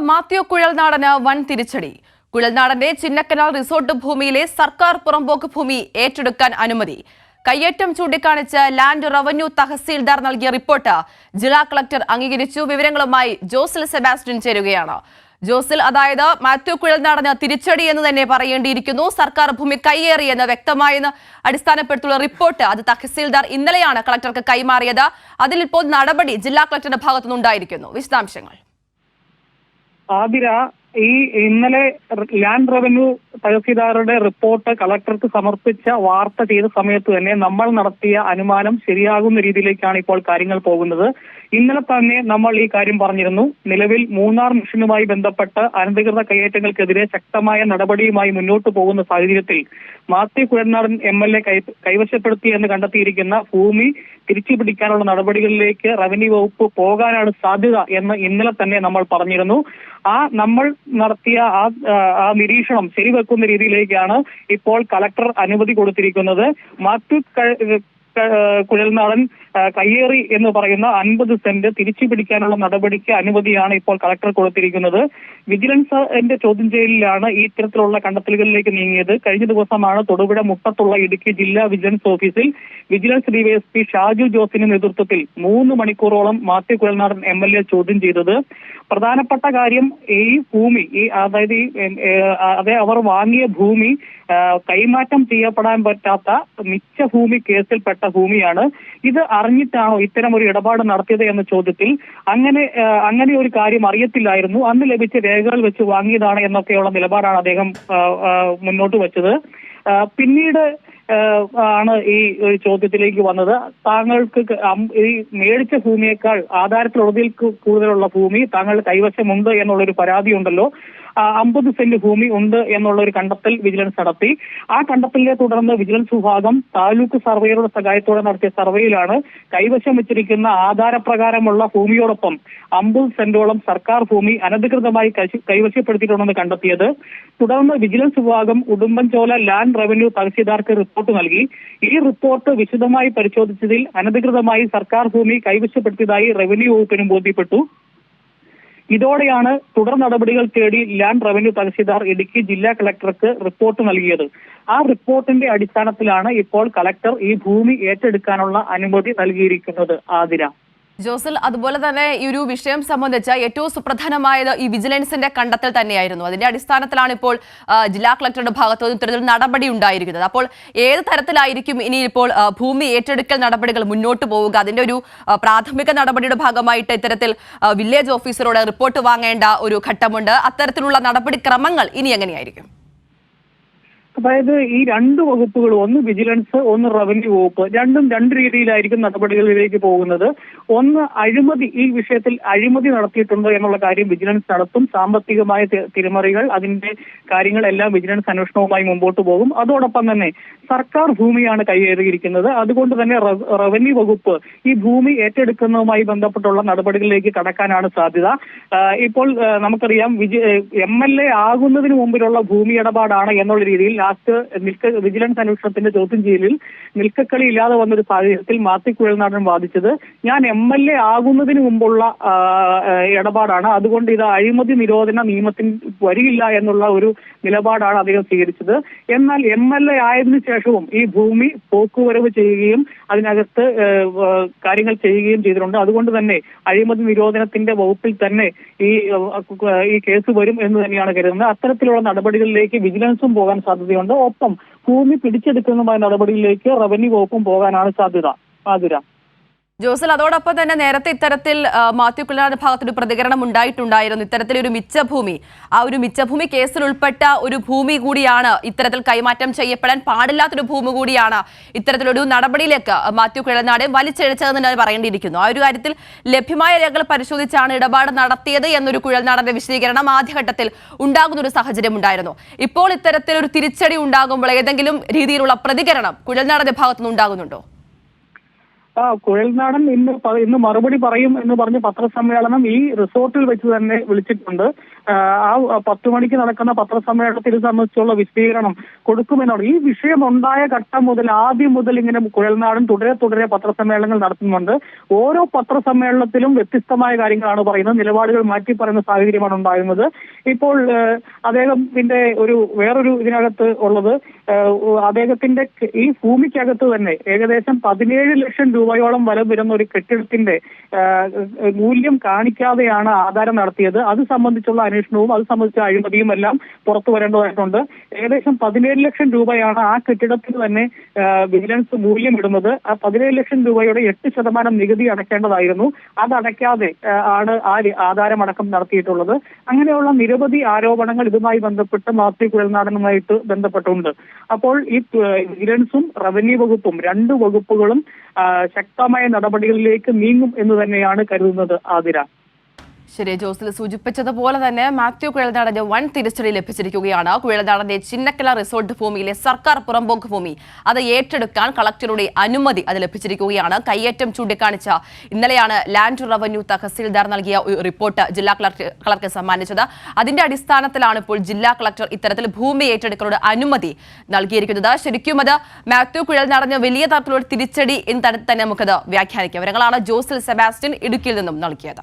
മാത്യു കുഴൽനാടന് വൻ തിരിച്ചടി. കുഴൽനാടന്റെ ചിന്നക്കനാൽ റിസോർട്ട് ഭൂമിയിലെ സർക്കാർ പുറമ്പോക്ക് ഭൂമി ഏറ്റെടുക്കാൻ അനുമതി. കയ്യേറ്റം ചൂണ്ടിക്കാണിച്ച് ലാൻഡ് റവന്യൂ തഹസീൽദാർ നൽകിയ റിപ്പോർട്ട് ജില്ലാ കളക്ടർ അംഗീകരിച്ചു. വിവരങ്ങളുമായി ജോസിൽ സെബാസ്റ്റ്യൻ ചേരുകയാണ്. ജോസിൽ അതായത് മാത്യു കുഴൽനാടന് തിരിച്ചടി എന്ന് തന്നെ പറയേണ്ടിയിരിക്കുന്നു. സർക്കാർ ഭൂമി കൈയേറിയെന്ന് വ്യക്തമായെന്ന് അടിസ്ഥാനപ്പെടുത്തിയുള്ള റിപ്പോർട്ട് അത് തഹസീൽദാർ ഇന്നലെയാണ് കളക്ടർക്ക് കൈമാറിയത്. അതിൽ ഇപ്പോൾ നടപടി ജില്ലാ കളക്ടറുടെ ഭാഗത്തുനിന്നുണ്ടായിരിക്കുന്നു. വിശദാംശങ്ങൾ. ആതിര ഈ ഇന്നലെ ലാൻഡ് റവന്യൂ തഹസീൽദാറുടെ റിപ്പോർട്ട് കളക്ടർക്ക് സമർപ്പിച്ച വാർത്ത ചെയ്ത സമയത്ത് തന്നെ നമ്മൾ നടത്തിയ അനുമാനം ശരിയാകുന്ന രീതിയിലേക്കാണ് ഇപ്പോൾ കാര്യങ്ങൾ പോകുന്നത്. ഇന്നലെ തന്നെ നമ്മൾ ഈ കാര്യം പറഞ്ഞിരുന്നു. നിലവിൽ മൂന്നാർ മിഷനുമായി ബന്ധപ്പെട്ട് അനധികൃത കയ്യേറ്റങ്ങൾക്കെതിരെ ശക്തമായ നടപടിയുമായി മുന്നോട്ട് പോകുന്ന സാഹചര്യത്തിൽ Mathew Kuzhalnadan M L A കൈവശപ്പെടുത്തി എന്ന് കണ്ടെത്തിയിരിക്കുന്ന ഭൂമി തിരിച്ചു പിടിക്കാനുള്ള നടപടികളിലേക്ക് റവന്യൂ വകുപ്പ് പോകാനാണ് സാധ്യത എന്ന് ഇന്നലെ തന്നെ നമ്മൾ പറഞ്ഞിരുന്നു. ആ നമ്മൾ നടത്തിയ ആ ആ നിരീക്ഷണം ശരിവെക്കുന്ന രീതിയിലേക്കാണ് ഇപ്പോൾ കളക്ടർ അനുമതി കൊടുത്തിരിക്കുന്നത്. മാത്യു കുഴൽനാടൻ കയ്യേറി എന്ന് പറയുന്ന അൻപത് സെന്റ് തിരിച്ചു പിടിക്കാനുള്ള നടപടിക്ക് അനുമതിയാണ് ഇപ്പോൾ കളക്ടർ കൊടുത്തിരിക്കുന്നത്. വിജിലൻസ് എന്റെ ചോദ്യം ചെയ്യലിലാണ് ഈ ഇത്തരത്തിലുള്ള കണ്ടെത്തലുകളിലേക്ക് നീങ്ങിയത്. കഴിഞ്ഞ ദിവസമാണ് തൊടുപുഴ മുട്ടത്തുള്ള ഇടുക്കി ജില്ലാ വിജിലൻസ് ഓഫീസിൽ വിജിലൻസ് ഡിവൈഎസ്പി ഷാജു ജോസിന്റെ നേതൃത്വത്തിൽ മൂന്ന് മണിക്കൂറോളം Mathew Kuzhalnadan M L A ചോദ്യം ചെയ്തത്. പ്രധാനപ്പെട്ട കാര്യം ഈ ഭൂമി ഈ അതായത് ഈ അതെ അവർ വാങ്ങിയ ഭൂമി കൈമാറ്റം ചെയ്യപ്പെടാൻ പറ്റാത്ത മിച്ച ഭൂമി കേസിൽപ്പെട്ട ഭൂമിയാണ്. ഇത് അറിഞ്ഞിട്ടാണോ ഇത്തരം ഒരു ഇടപാട് നടത്തിയത് എന്ന ചോദ്യത്തിൽ അങ്ങനെ അങ്ങനെ ഒരു കാര്യം അറിയത്തില്ലായിരുന്നു. അന്ന് ലഭിച്ച രേഖകൾ വെച്ച് വാങ്ങിയതാണ് എന്നൊക്കെയുള്ള നിലപാടാണ് അദ്ദേഹം മുന്നോട്ട് വെച്ചത്. പിന്നീട് ആണ് ഈ ഒരു ചോദ്യത്തിലേക്ക് വന്നത്. താങ്കൾക്ക് ഈ മേടിച്ച ഭൂമിയേക്കാൾ ആധാരത്തിലുള്ളതിൽ കൂടുതലുള്ള ഭൂമി താങ്കളുടെ കൈവശമുണ്ട് എന്നുള്ളൊരു പരാതി ഉണ്ടല്ലോ അമ്പത് സെന്റ് ഭൂമി ഉണ്ട് എന്നുള്ള ഒരു കണ്ടെത്തൽ വിജിലൻസ് നടത്തി. ആ കണ്ടെത്തലിനെ തുടർന്ന് വിജിലൻസ് വിഭാഗം താലൂക്ക് സർവേയറുടെ സഹായത്തോടെ നടത്തിയ സർവേയിലാണ് കൈവശം വെച്ചിരിക്കുന്ന ആധാരപ്രകാരമുള്ള ഭൂമിയോടൊപ്പം അമ്പത് സെന്റോളം സർക്കാർ ഭൂമി അനധികൃതമായി കൈവശ- കൈവശപ്പെടുത്തിയിട്ടുണ്ടെന്ന് കണ്ടെത്തിയത്. തുടർന്ന് വിജിലൻസ് വിഭാഗം ഉടുമ്പൻചോല ലാൻഡ് റവന്യൂ തഹസീൽദാർക്ക് റിപ്പോർട്ട് നൽകി. ഈ റിപ്പോർട്ട് വിശദമായി പരിശോധിച്ചതിൽ അനധികൃതമായി സർക്കാർ ഭൂമി കൈവശപ്പെടുത്തിയതായി റവന്യൂ വകുപ്പിനും ബോധ്യപ്പെട്ടു. ഇതോടെയാണ് തുടർ നടപടികൾ തേടി ലാൻഡ് റവന്യൂ തഹസീൽദാർ ഇടുക്കി ജില്ലാ കളക്ടർക്ക് റിപ്പോർട്ട് നൽകിയത്. ആ റിപ്പോർട്ടിന്റെ അടിസ്ഥാനത്തിലാണ് ഇപ്പോൾ കളക്ടർ ഈ ഭൂമി ഏറ്റെടുക്കാനുള്ള അനുമതി നൽകിയിരിക്കുന്നത് ആതിര. ജോസൽ അതുപോലെ തന്നെ ഈ ഒരു വിഷയം സംബന്ധിച്ച ഏറ്റവും സുപ്രധാനമായത് ഈ വിജിലൻസിന്റെ കണ്ടെത്തൽ തന്നെയായിരുന്നു. അതിന്റെ അടിസ്ഥാനത്തിലാണ് ഇപ്പോൾ ജില്ലാ കളക്ടറുടെ ഭാഗത്തു ഇത്തരത്തിൽ നടപടി ഉണ്ടായിരിക്കുന്നത്. അപ്പോൾ ഏത് തരത്തിലായിരിക്കും ഇനി ഇപ്പോൾ ഭൂമി ഏറ്റെടുക്കൽ നടപടികൾ മുന്നോട്ട് പോവുക? അതിന്റെ ഒരു പ്രാഥമിക നടപടിയുടെ ഭാഗമായിട്ട് ഇത്തരത്തിൽ വില്ലേജ് ഓഫീസറോട് റിപ്പോർട്ട് വാങ്ങേണ്ട ഒരു ഘട്ടമുണ്ട്. അത്തരത്തിലുള്ള നടപടിക്രമങ്ങൾ ഇനി എങ്ങനെയായിരിക്കും? അതായത് ഈ രണ്ട് വകുപ്പുകൾ ഒന്ന് വിജിലൻസ് ഒന്ന് റവന്യൂ വകുപ്പ് രണ്ടും രണ്ട് രീതിയിലായിരിക്കും നടപടികളിലേക്ക് പോകുന്നത്. ഒന്ന് അഴിമതി ഈ വിഷയത്തിൽ അഴിമതി നടത്തിയിട്ടുണ്ടോ എന്നുള്ള കാര്യം വിജിലൻസ് നടത്തും. സാമ്പത്തികമായ തിരിമറികൾ അതിന്റെ കാര്യങ്ങളെല്ലാം വിജിലൻസ് അന്വേഷണവുമായി മുമ്പോട്ട് പോകും. അതോടൊപ്പം തന്നെ സർക്കാർ ഭൂമിയാണ് കൈയേറിയിരിക്കുന്നത് അതുകൊണ്ട് തന്നെ റവ- റവന്യൂ വകുപ്പ് ഈ ഭൂമി ഏറ്റെടുക്കുന്നതുമായി ബന്ധപ്പെട്ടുള്ള നടപടികളിലേക്ക് കടക്കാനാണ് സാധ്യത. ഇപ്പോൾ നമുക്കറിയാം വിജി എം എൽ എ ആകുന്നതിന് മുമ്പിലുള്ള ഭൂമി ഇടപാടാണ് എന്നുള്ള രീതിയിൽ ലാസ്റ്റ് നിൽക്ക വിജിലൻസ് അന്വേഷണത്തിന്റെ ചോദ്യം ചെയ്യലിൽ നിൽക്കക്കളി ഇല്ലാതെ വന്നൊരു സാഹചര്യത്തിൽ മാത്തി കുഴൽനാടൻ വാദിച്ചത് ഞാൻ എം എൽ എ ആകുന്നതിന് മുമ്പുള്ള ഇടപാടാണ്. അതുകൊണ്ട് ഇത് അഴിമതി നിരോധന നിയമത്തിൽ വരില്ല എന്നുള്ള ഒരു നിലപാടാണ് അദ്ദേഹം സ്വീകരിച്ചത്. എന്നാൽ എം എൽ എ ആയതിനു ശേഷവും ഈ ഭൂമി പോക്കുവരവ് ചെയ്യുകയും അതിനകത്ത് കാര്യങ്ങൾ ചെയ്യുകയും ചെയ്തിട്ടുണ്ട്. അതുകൊണ്ട് തന്നെ അഴിമതി നിരോധനത്തിന്റെ വകുപ്പിൽ തന്നെ ഈ ഈ കേസ് വരും എന്ന് തന്നെയാണ് കരുതുന്നത്. അത്തരത്തിലുള്ള നടപടികളിലേക്ക് വിജിലൻസും പോകാൻ സാധ്യതയുണ്ട്. ഒപ്പം ഭൂമി പിടിച്ചെടുക്കുന്നതുമായ നടപടിയിലേക്ക് റവന്യൂ വകുപ്പും പോകാനാണ് സാധ്യത. ആതിര ജോസൽ അതോടൊപ്പം തന്നെ നേരത്തെ ഇത്തരത്തിൽ മാത്യു കുലനാട് ഭാഗത്തൊരു പ്രതികരണം ഉണ്ടായിട്ടുണ്ടായിരുന്നു. ഇത്തരത്തിൽ ഒരു മിച്ചഭൂമി. ആ ഒരു മിച്ചഭൂമി കേസിൽ ഉൾപ്പെട്ട ഒരു ഭൂമി കൂടിയാണ് ഇത്തരത്തിൽ കൈമാറ്റം ചെയ്യപ്പെടാൻ പാടില്ലാത്തൊരു ഭൂമി കൂടിയാണ് ഇത്തരത്തിലൊരു നടപടിയിലേക്ക് മാത്യു കുഴൽനാട് വലിച്ചെഴിച്ചതെന്ന് തന്നെ പറയേണ്ടിയിരിക്കുന്നു. ആ ഒരു കാര്യത്തിൽ ലഭ്യമായ രേഖകൾ പരിശോധിച്ചാണ് ഇടപാട് നടത്തിയത് എന്നൊരു കുഴൽനാടന്റെ വിശദീകരണം ആദ്യഘട്ടത്തിൽ ഉണ്ടാകുന്ന ഒരു സാഹചര്യം ഉണ്ടായിരുന്നു. ഇപ്പോൾ ഇത്തരത്തിലൊരു തിരിച്ചടി ഉണ്ടാകുമ്പോൾ ഏതെങ്കിലും രീതിയിലുള്ള പ്രതികരണം കുഴൽനാടന്റെ ഭാഗത്തുനിന്ന് ഉണ്ടാകുന്നുണ്ടോ? കുഴൽനാടൻ ഇന്ന് ഇന്ന് മറുപടി പറയും എന്ന് പറഞ്ഞ് പത്രസമ്മേളനം ഈ റിസോർട്ടിൽ വെച്ച് തന്നെ വിളിച്ചിട്ടുണ്ട്. ആ, ആ പത്ത് മണിക്ക് നടക്കുന്ന പത്രസമ്മേളനത്തിൽ സംബന്ധിച്ചുള്ള വിശദീകരണം കൊടുക്കുമെന്നാണ്. ഈ വിഷയം ഉണ്ടായ ഘട്ടം മുതൽ ആദ്യം മുതൽ ഇങ്ങനെ കുഴൽനാടൻ തുടരെ തുടരെ പത്രസമ്മേളനങ്ങൾ നടത്തുന്നുണ്ട്. ഓരോ പത്രസമ്മേളനത്തിലും വ്യത്യസ്തമായ കാര്യങ്ങളാണ് പറയുന്നത്. നിലപാടുകൾ മാറ്റി പറയുന്ന സാഹചര്യമാണ് ഉണ്ടാകുന്നത് ഇപ്പോൾ അദ്ദേഹത്തിന്റെ ഒരു വേറൊരു ഇതിനകത്ത് ഉള്ളത് അദ്ദേഹത്തിന്റെ ഈ ഭൂമിക്കകത്ത് തന്നെ ഏകദേശം പതിനേഴ് ലക്ഷം രൂപയോളം വില വരുന്ന ഒരു കെട്ടിടത്തിന്റെ മൂല്യം കാണിക്കാതെയാണ് ആധാരം നടത്തിയത്. അത് സംബന്ധിച്ചുള്ള അന്വേഷണവും അത് സംബന്ധിച്ച അഴിമതിയും എല്ലാം പുറത്തു വരേണ്ടതായിട്ടുണ്ട്. ഏകദേശം പതിനേഴ് ലക്ഷം രൂപയാണ് ആ കെട്ടിടത്തിന് തന്നെ വിജിലൻസ് മൂല്യം ഇടുന്നത്. ആ പതിനേഴ് ലക്ഷം രൂപയുടെ എട്ട് ശതമാനം നികുതി അടയ്ക്കേണ്ടതായിരുന്നു. അത് ആണ് ആ ആധാരമടക്കം നടത്തിയിട്ടുള്ളത്. അങ്ങനെയുള്ള നിരവധി ആരോപണങ്ങൾ ഇതുമായി ബന്ധപ്പെട്ട് മാത്യു കുഴൽനാടനുമായിട്ട് ബന്ധപ്പെട്ടുണ്ട്. അപ്പോൾ ഈ വിജിലൻസും റവന്യൂ വകുപ്പും രണ്ട് വകുപ്പുകളും ശക്തമായ നടപടികളിലേക്ക് നീങ്ങും എന്ന് തന്നെയാണ് കരുതുന്നത് ആതിര. ശരി ജോസിൽ സൂചിപ്പിച്ചതുപോലെ തന്നെ മാത്യു കുഴൽനാടന് വൻ തിരിച്ചടി ലഭിച്ചിരിക്കുകയാണ്. കുഴൽനാടന്റെ ചിന്നക്കല റിസോർട്ട് ഭൂമിയിലെ സർക്കാർ പുറമ്പോക്ക് ഭൂമി. അത് ഏറ്റെടുക്കാൻ കളക്ടറുടെ അനുമതി അത് ലഭിച്ചിരിക്കുകയാണ്. കയ്യേറ്റം ചൂണ്ടിക്കാണിച്ച ഇന്നലെയാണ് ലാൻഡ് റവന്യൂ തഹസീൽദാർ നൽകിയ റിപ്പോർട്ട് ജില്ലാ കളക്ടർ കളക്ടർ സമ്മാനിച്ചത്. അതിന്റെ അടിസ്ഥാനത്തിലാണ് ഇപ്പോൾ ജില്ലാ കളക്ടർ ഇത്തരത്തിൽ ഭൂമി ഏറ്റെടുക്കലോട് അനുമതി നൽകിയിരിക്കുന്നത്. ശരിക്കും അത് മാത്യു കുഴൽനാടന് വലിയ തരത്തിലുള്ള തിരിച്ചടി എന്ന് തന്നെ നമുക്കത് വ്യാഖ്യാനിക്കാം. വിവരങ്ങളാണ് ജോസിൽ സെബാസ്റ്റ്യൻ ഇടുക്കിയിൽ നിന്നും നൽകിയത്.